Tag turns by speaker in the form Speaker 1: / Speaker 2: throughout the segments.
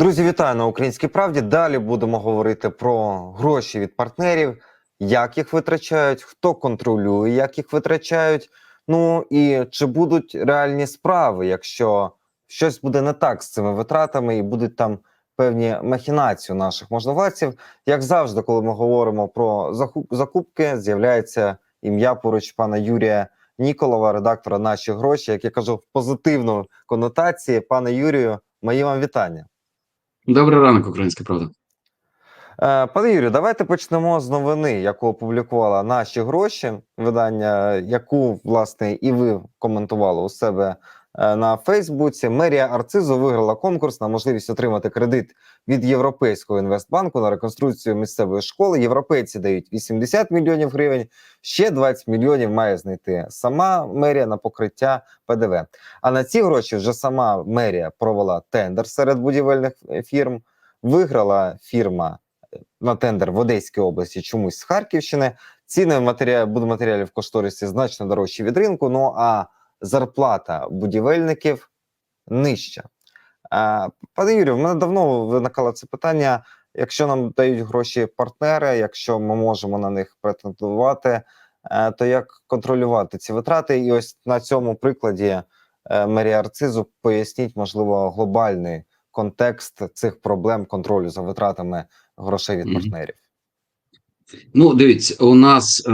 Speaker 1: Друзі, вітаю на Українській правді. Далі будемо говорити про гроші від партнерів, як їх витрачають, хто контролює, як їх витрачають. Ну і чи будуть реальні справи, якщо щось буде не так з цими витратами, і будуть там певні махінації у наших можновладців. Як завжди, коли ми говоримо про закупки, з'являється ім'я поруч пана Юрія Ніколова, редактора наші гроші, як я кажу, в позитивну конотації. Пане Юрію, мої вам вітання.
Speaker 2: Добрий ранок, українська правда.
Speaker 1: Е, Пане Юрію, давайте почнемо з новини, яку опублікувала наші гроші, видання, яку власне і ви коментували у себе на Фейсбуці. Мерія Арцизу виграла конкурс на можливість отримати кредит від Європейського інвестбанку на реконструкцію місцевої школи. Європейці дають 80 мільйонів гривень. Ще 20 мільйонів має знайти сама мерія на покриття ПДВ. А на ці гроші вже сама мерія провела тендер серед будівельних е, фірм. Виграла фірма на тендер в Одеській області, чомусь з Харківщини. Ціни матеріал, будматеріалів кошторисі значно дорожчі від ринку. Ну а зарплата будівельників нижча. Пане Юрію, в мене давно виникало це питання. Якщо нам дають гроші партнери, якщо ми можемо на них претендувати, е, то як контролювати ці витрати? І ось на цьому прикладі е, мерія Арцизу поясніть, можливо, глобальний контекст цих проблем контролю за витратами грошей від партнерів.
Speaker 2: Ну, дивіться, у нас, е,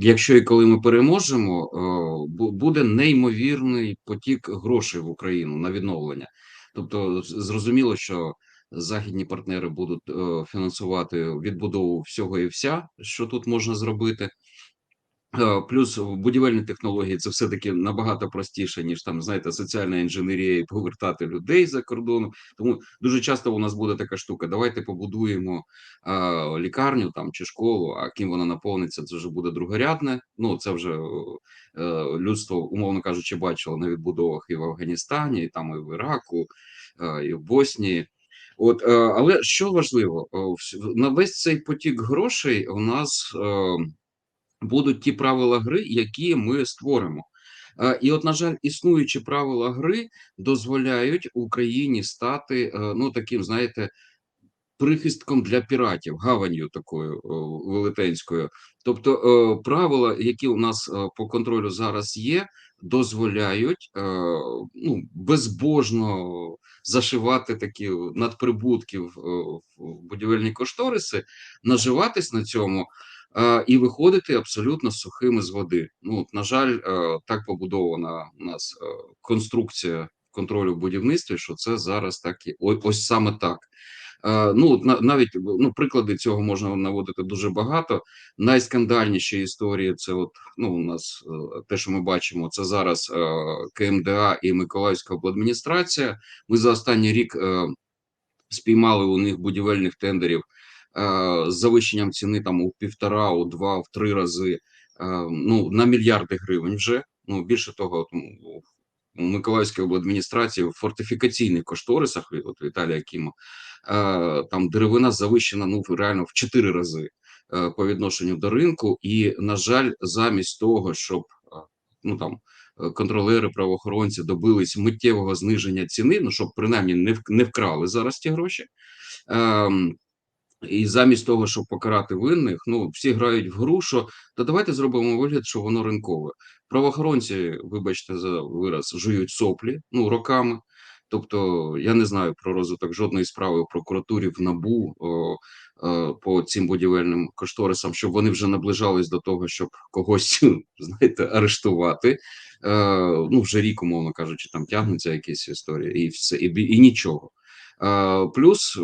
Speaker 2: якщо і коли ми переможемо, е, буде неймовірний потік грошей в Україну на відновлення. Тобто, зрозуміло, що західні партнери будуть е, фінансувати відбудову всього і вся, що тут можна зробити. Е, Плюс будівельні технології це все-таки набагато простіше, ніж там, знаєте, соціальна інженерія і повертати людей за кордону. Тому дуже часто у нас буде така штука: давайте побудуємо а, лікарню там чи школу, а ким вона наповниться, це вже буде другорядне. Ну це вже е, людство, умовно кажучи, бачило на відбудовах і в Афганістані, і там і в Іраку, е, і в Боснії. От, е, але що важливо, е, на весь цей потік грошей у нас. Е, будуть ті правила гри, які ми створимо. Е, І, от, на жаль, існуючі правила гри дозволяють Україні стати е, ну таким, знаєте, прихистком для піратів, гаванью такою велетенською. Тобто, е, правила, які у нас е, по контролю зараз є, дозволяють е, ну, безбожно зашивати такі надприбутки е, в будівельні кошториси, наживатись на цьому. Е, І виходити абсолютно сухими з води. Ну, на жаль, е, так побудована у нас е, конструкція контролю в будівництві, що це зараз так і ось саме так. Ну, на- навіть ну, приклади цього можна наводити дуже багато. Найскандальніші історії це от ну у нас те, що ми бачимо, це зараз КМДА і Миколаївська обладміністрація. Ми за останній рік спіймали у них будівельних тендерів з завищенням ціни там у півтора, у два, в три рази. е, Ну на мільярди гривень вже. Ну більше того, у Миколаївській обладміністрації в фортифікаційних кошторисах от Віталія Кіма е, там деревина завищена ну реально в чотири рази е, по відношенню до ринку. І на жаль, замість того, щоб е, ну там е, контролери, правоохоронці добились миттєвого зниження ціни, ну щоб принаймні не не вкрали зараз ті гроші. Ем, і замість того, щоб покарати винних, ну всі грають в гру, що та давайте зробимо вигляд, що воно ринкове. Правоохоронці, вибачте за вираз, жують соплі ну роками. Тобто я не знаю про розвиток жодної справи в прокуратурі в набу о, о, по цим будівельним кошторисам, щоб вони вже наближались до того, щоб когось знаєте арештувати. Е, ну вже рік, умовно кажучи, там тягнуться якісь історії, і все, і, і нічого. Е, Плюс,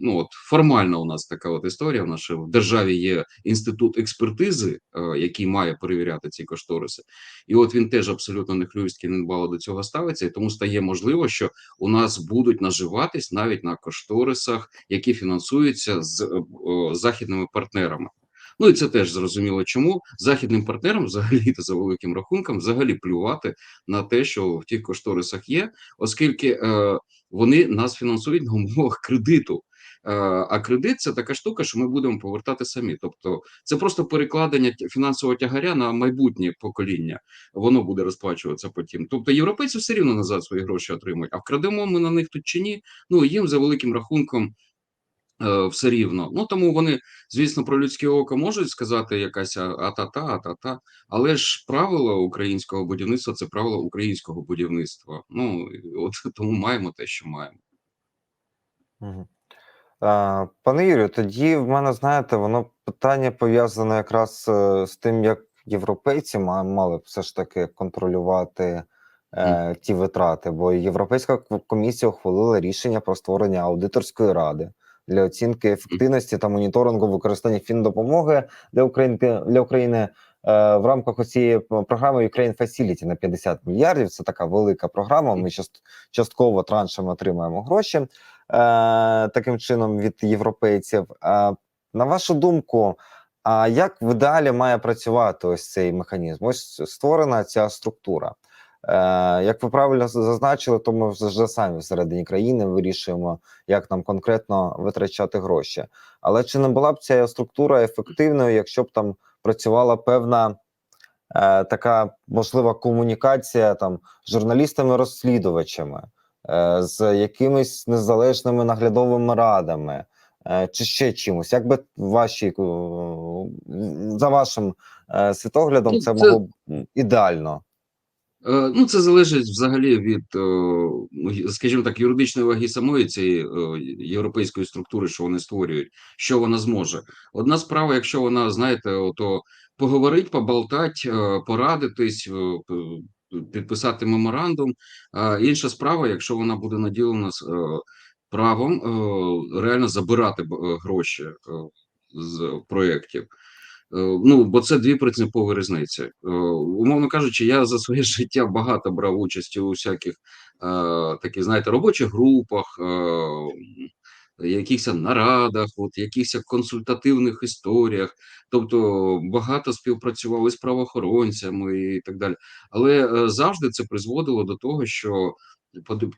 Speaker 2: ну от формально у нас така от історія. В нашій в державі є інститут експертизи, е, який має перевіряти ці кошториси, і от він теж абсолютно не хлюйськи не дбало до цього ставиться, і тому стає можливо, що у нас будуть наживатись навіть на кошторисах, які фінансуються з е, західними партнерами. Ну і це теж зрозуміло, чому західним партнерам, взагалі та за великим рахунком, взагалі плювати на те, що в тих кошторисах є, оскільки е, вони нас фінансують на умовах кредиту. Е, А кредит це така штука, що ми будемо повертати самі. Тобто, це просто перекладення фінансового тягаря на майбутнє покоління. Воно буде розплачуватися потім. Тобто, європейці все рівно назад свої гроші отримують. А вкрадемо ми на них тут чи ні? Ну їм за великим рахунком. Е, Все рівно, ну тому вони, звісно, про людське око можуть сказати якась а-та-та, а-та-та, але ж правило українського будівництва це правило українського будівництва. Ну от тому маємо те, що маємо.
Speaker 1: А, Пане Юрію, тоді в мене, знаєте, воно питання пов'язане якраз е, з тим, як європейці мали б все ж таки контролювати е, ті витрати, бо Європейська комісія ухвалила рішення про створення аудиторської ради для оцінки ефективності та моніторингу використання фіндопомоги для України для України е, в рамках цієї програми Ukraine Facility на 50 мільярдів. Це така велика програма. Ми част- частково траншами отримаємо гроші е, таким чином від європейців. А на вашу думку, а як в ідеалі має працювати ось цей механізм? Ось створена ця структура. Е, як ви правильно зазначили, то ми вже самі всередині країни вирішуємо, як нам конкретно витрачати гроші. Але чи не була б ця структура ефективною, якщо б там працювала певна е, така можлива комунікація там з журналістами-розслідувачами? е, з якимись незалежними наглядовими радами е, чи ще чимось. Як би ваші за вашим е, світоглядом це
Speaker 2: це-
Speaker 1: могло б ідеально?
Speaker 2: Е, Ну, це залежить взагалі від, е, ну, скажімо так, юридичної ваги самої цієї е, європейської структури, що вони створюють, що вона зможе. Одна справа, якщо вона, знаєте, ото поговорить, поболтать, порадитись, підписати меморандум. А інша справа, якщо вона буде наділена правом реально забирати гроші з проєктів. Е, Ну, бо це дві принципові різниці. Е, Умовно кажучи, я за своє життя багато брав участі у всяких е, таких, знаєте, робочих групах, якихось нарадах, от, якихось консультативних історіях. Тобто багато співпрацював із правоохоронцями і так далі. Але завжди це призводило до того, що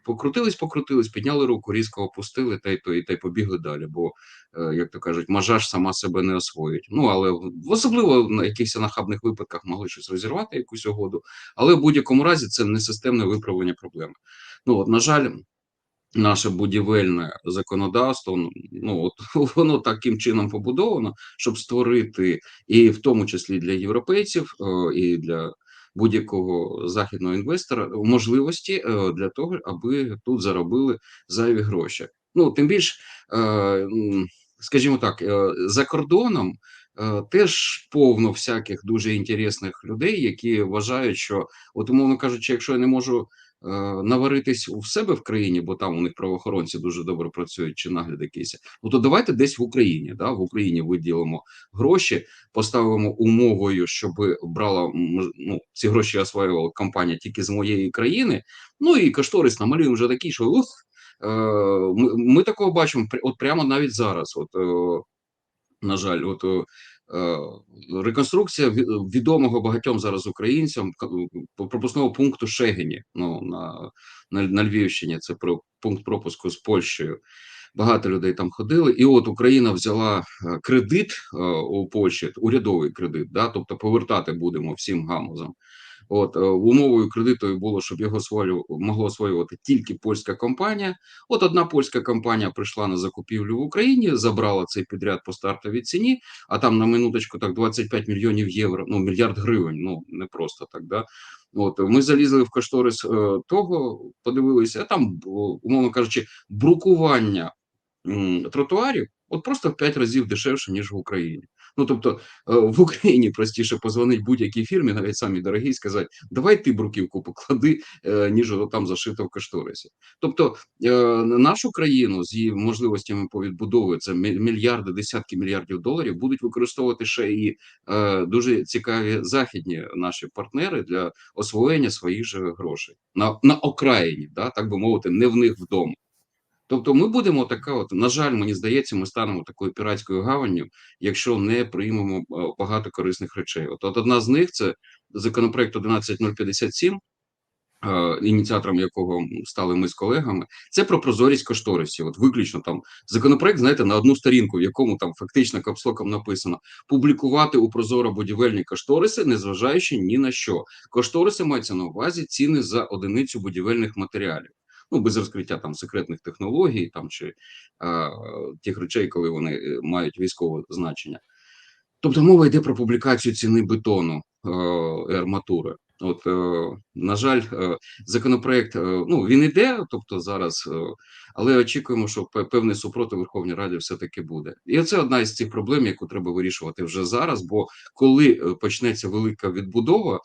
Speaker 2: покрутились, покрутились, підняли руку, різко опустили, та й то, і та й побігли далі. Бо е, як то кажуть, мажа ж сама себе не освоїть. Ну але в- особливо на якихось нахабних випадках могли щось розірвати, якусь угоду. Але в будь-якому разі це не системне виправлення проблеми. Ну от, на жаль, наше будівельне законодавство, ну, ну от воно таким чином побудовано, щоб створити і в тому числі для європейців, е, і для будь-якого західного інвестора можливості е, для того, аби тут заробили зайві гроші. Ну тим більш, е, скажімо так, е, за кордоном. Теж повно всяких дуже інтересних людей, які вважають, що, от умовно кажучи, якщо я не можу наваритись у себе в країні, бо там у них правоохоронці дуже добре працюють, чи нагляд якийсь, ну то давайте десь в Україні. Да, в Україні виділимо гроші, поставимо умовою, щоб брала ну, ці гроші освоювала компанія тільки з моєї країни. Ну і кошторис намалюємо вже такий, що ух, е, ми, ми такого бачимо от прямо навіть зараз. От е, на жаль, от е, е, реконструкція ві- відомого багатьом зараз українцям пропускного пункту Шегені ну, на, на, на Львівщині. Це про пункт пропуску з Польщею. Багато людей там ходили, і от Україна взяла е, кредит е, у Польщі, урядовий кредит, да, тобто повертати будемо всім гамузам. От е, умовою кредиту було, щоб його освоював, могла освоювати тільки польська компанія. От одна польська компанія прийшла на закупівлю в Україні, забрала цей підряд по стартовій ціні, а там на минуточку так 25 мільйонів євро, ну мільярд гривень. Ну не просто так. Да? От ми залізли в кошторис е, того, подивилися, а там, умовно кажучи, брукування тротуарів от просто в 5 разів дешевше, ніж в Україні. Ну тобто е, в Україні простіше позвонити будь-якій фірмі, навіть самі дорогі, і сказати, давай ти бруківку поклади, е, ніж там зашито в кошторисі. Тобто е, нашу країну з її можливостями по відбудові, це мільярди, десятки мільярдів доларів, будуть використовувати ще і дуже цікаві західні наші партнери для освоєння своїх же грошей на, на окраїні, да, так би мовити, не в них вдома. Тобто, ми будемо така, от на жаль, мені здається, ми станемо такою піратською гаванню, якщо не приймемо е, багато корисних речей. От, от одна з них це законопроект 11057, е, ініціатором якого стали ми з колегами, це про прозорість кошторисів. От виключно там законопроект, знаєте, на одну сторінку, в якому там фактично капслоком написано публікувати у прозоро будівельні кошториси, незважаючи ні на що. Кошториси маються на увазі ціни за одиницю будівельних матеріалів. Ну, без розкриття там секретних технологій, там чи е, тих речей, коли вони е, мають військове значення. Тобто мова йде про публікацію ціни бетону е, і арматури. От, е, на жаль, е, законопроект е, ну він іде, тобто зараз, е, але очікуємо, що певний супротив Верховній Раді все-таки буде. І це одна із цих проблем, яку треба вирішувати вже зараз. Бо коли е, почнеться велика відбудова,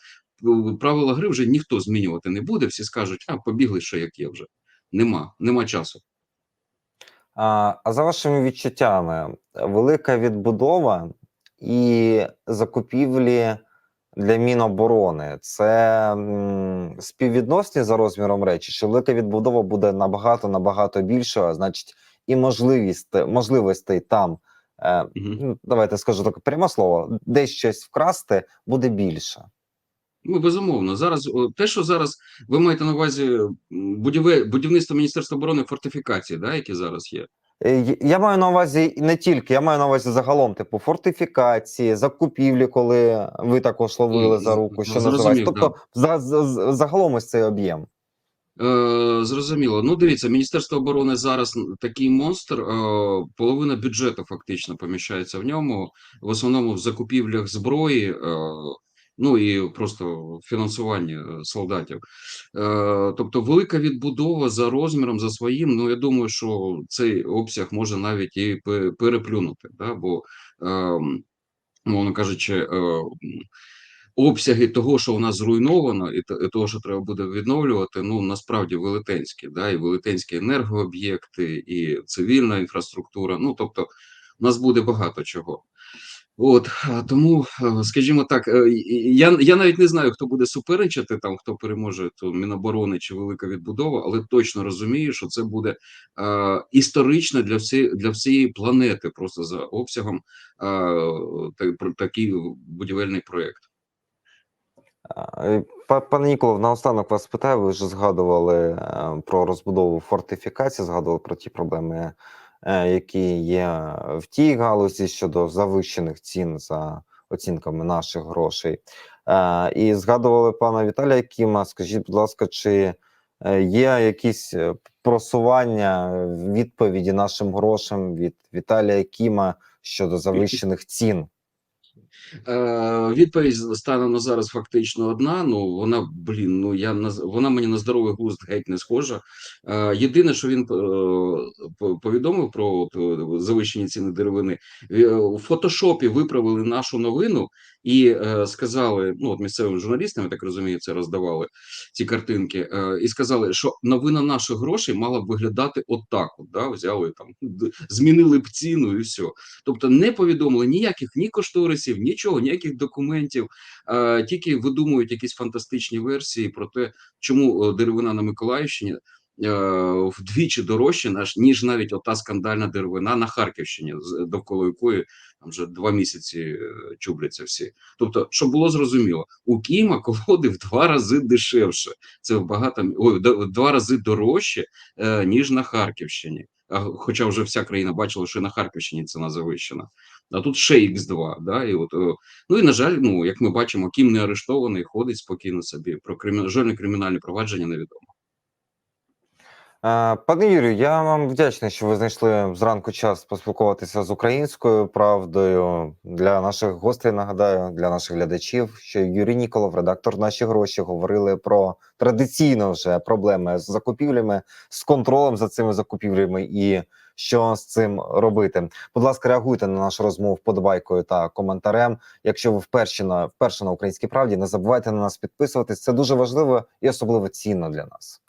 Speaker 2: правила гри вже ніхто змінювати не буде. Всі скажуть, а побігли ще як є вже. Нема, нема часу.
Speaker 1: А, а за вашими відчуттями, велика відбудова і закупівлі для Міноборони це співвідносні за розміром речі, чи велика відбудова буде набагато набагато більшою, значить, і можливість можливостей там. Е, ну, давайте скажу так прямо слово, десь щось вкрасти буде більше.
Speaker 2: Ну, безумовно, зараз те, що зараз ви маєте на увазі будіве, будівництво Міністерства оборони фортифікації, да, які зараз є.
Speaker 1: Е, Я маю на увазі не тільки, я маю на увазі загалом, типу, фортифікації, закупівлі, коли ви також ловили за руку, що називається. Тобто, за- загалом ось цей об'єм.
Speaker 2: Е, зрозуміло. Ну, дивіться, Міністерство оборони зараз такий монстр. Е, половина бюджету фактично поміщається в ньому, в основному в закупівлях зброї, е, ну і просто в фінансуванні е, солдатів. Е, тобто, велика відбудова за розміром, за своїм. Ну, я думаю, що цей обсяг може навіть і переплюнути, да? бо, е, мовно кажучи, е, обсяги того, що у нас зруйновано, і того, що треба буде відновлювати, ну насправді велетенські, да, і велетенські енергооб'єкти, і цивільна інфраструктура. Ну тобто, у нас буде багато чого. От тому, е, скажімо так, е, я, я навіть не знаю, хто буде суперечити там, хто переможе то Міноборони чи велика відбудова, але точно розумію, що це буде е, історично для всієї для всієї планети, просто за обсягом е, такий будівельний проєкт.
Speaker 1: Е, па- Пане Ніколов, наостанок вас питаю, ви вже згадували про розбудову фортифікацій, згадували про ті проблеми, які є в тій галузі щодо завищених цін за оцінками наших грошей. Е, І згадували пана Віталія Кіма. Скажіть, будь ласка, чи е, є якісь е, просування е, відповіді нашим грошам від Віталія Кіма щодо завищених цін?
Speaker 2: Е, відповідь станом на зараз фактично одна. Ну вона, блін, ну я на вона мені на здоровий глузд геть не схожа. Е, єдине, що він е, повідомив про е, завищені ціни деревини, е, у фотошопі виправили нашу новину і е, сказали: ну от місцевим журналістам, я так розумію, це роздавали ці картинки, і сказали, що новина наших грошей мала б виглядати отак. От, да, взяли там, змінили б ціну і все. Тобто не повідомили ніяких ні кошторисів, нічого, ніяких документів, тільки видумують якісь фантастичні версії про те, чому деревина на Миколаївщині вдвічі дорожче, наш, ніж навіть ота скандальна деревина на Харківщині, довкола якої там вже два місяці е, чубляться всі. Тобто, щоб було зрозуміло, у Києва колоди в два рази дешевше. Це в багато ой, в два рази дорожче, е, ніж на Харківщині. Хоча вже вся країна бачила, що на Харківщині ціна завищена. А тут ще Х2, да, і от, е, ну і на жаль, ну як ми бачимо, Кім не арештований, ходить спокійно собі. Про кримінальне провадження невідомо.
Speaker 1: Пане Юрію, я вам вдячний, що ви знайшли зранку час поспілкуватися з українською правдою. Для наших гостей нагадаю, для наших глядачів, що Юрій Ніколов, редактор наші гроші, говорили про традиційно вже проблеми з закупівлями, з контролем за цими закупівлями і що з цим робити. Будь ласка, реагуйте на нашу розмову вподобайкою та коментарем. Якщо ви вперше на вперше на українській правді, не забувайте на нас підписуватись. Це дуже важливо і особливо цінно для нас.